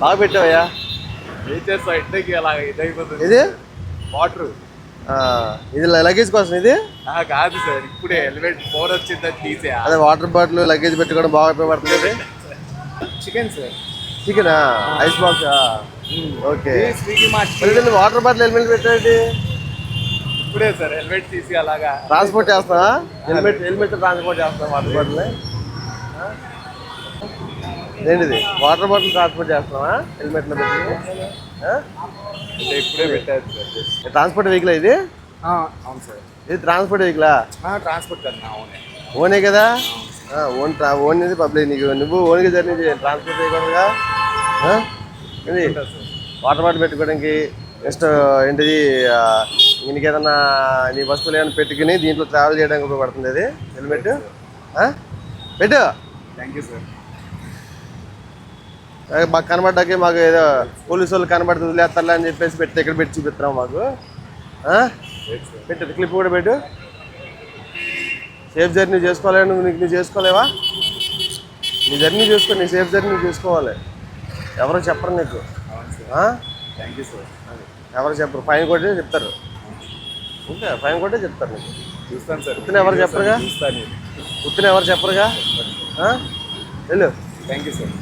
బాగా పెట్టావయ్యా. ఏం చేస్తా ఇంటికి అలా ఇదైపోతుంది. ఇది? వాటర్. ఇది లగేజ్ కోసం ఇది? కాదు సార్ ఇప్పుడే హెల్మెట్ ఫోన్ వచ్చిందని తీసేయా. అదే వాటర్ బాటిల్ లగేజ్ పెట్టుకోవడం బాగా ఉపయోగపడుతుంది chicken sir. Chicken? Ice box? Okay. Swiggy mart water bottle helmet పెట్టండి ఇప్పుడే సార్ హెల్మెట్ తీసి అలాగా. ట్రాన్స్పోర్ట్ చేస్తావా? హెల్మెట్ హెల్మెట్ ట్రాన్స్పోర్ట్ చేస్తావా వాటర్ బాటిల్? ఏంటిది? వాటర్ బాటిల్ ట్రాన్స్పోర్ట్ చేస్తావా హెల్మెట్లో పెట్టి? ఇప్పుడే పెట్టారు ట్రాన్స్పోర్ట్ వెహికల్ ఇది? అవును సార్. ఇది ట్రాన్స్పోర్ట్ వెహికలా? ట్రాన్స్పోర్ట్ ఓనే. కదా? ఆ, ఓన్ ట్రా ఓన్ ఇది పబ్లిక్ నీకు నువ్వు ఓన్గా జర్నీ చేయాలి ట్రాన్స్పోర్ట్ చేయకూడదుగా? ఇది వాటర్ బాటిల్ పెట్టుకోవడానికి నెక్స్ట్ ఏంటిది ఆ, నీకు ఏదన్నా నీ వస్తువులు ఏమైనా పెట్టుకుని దీంట్లో ట్రావెల్ చేయడానికి ఉపయోగపడుతుంది అది? హెల్మెట్? పెట్టు. Thank you sir. మాకు కనబడ్డాకి మాకు ఏదో పోలీసు వాళ్ళు కనబడుతుంది వదిలేస్తారులే అని చెప్పేసి పెట్టి ఇక్కడ పెట్టి చూపిస్తున్నాం మాకు? పెట్టు క్లిప్ కూడా పెట్టు. సేఫ్ జర్నీ చేసుకోవాలి నువ్వు నీకు నువ్వు చేసుకోలేవా? నీ జర్నీ చేసుకో నీ సేఫ్ జర్నీ చేసుకోవాలి. ఎవరో చెప్పరు నీకు? థ్యాంక్ యూ సార్ ఎవరు చెప్పరు. ఫైన్ కొట్టే చెప్తారు. అంతే ఫైన్ కొట్టే చెప్తారు నీకు. చూస్తాను సార్ ఉత్తిన ఎవరు చెప్పరుగా? ఉత్తిన ఎవరు చెప్పరుగా? వెళ్ళు. Thank you sir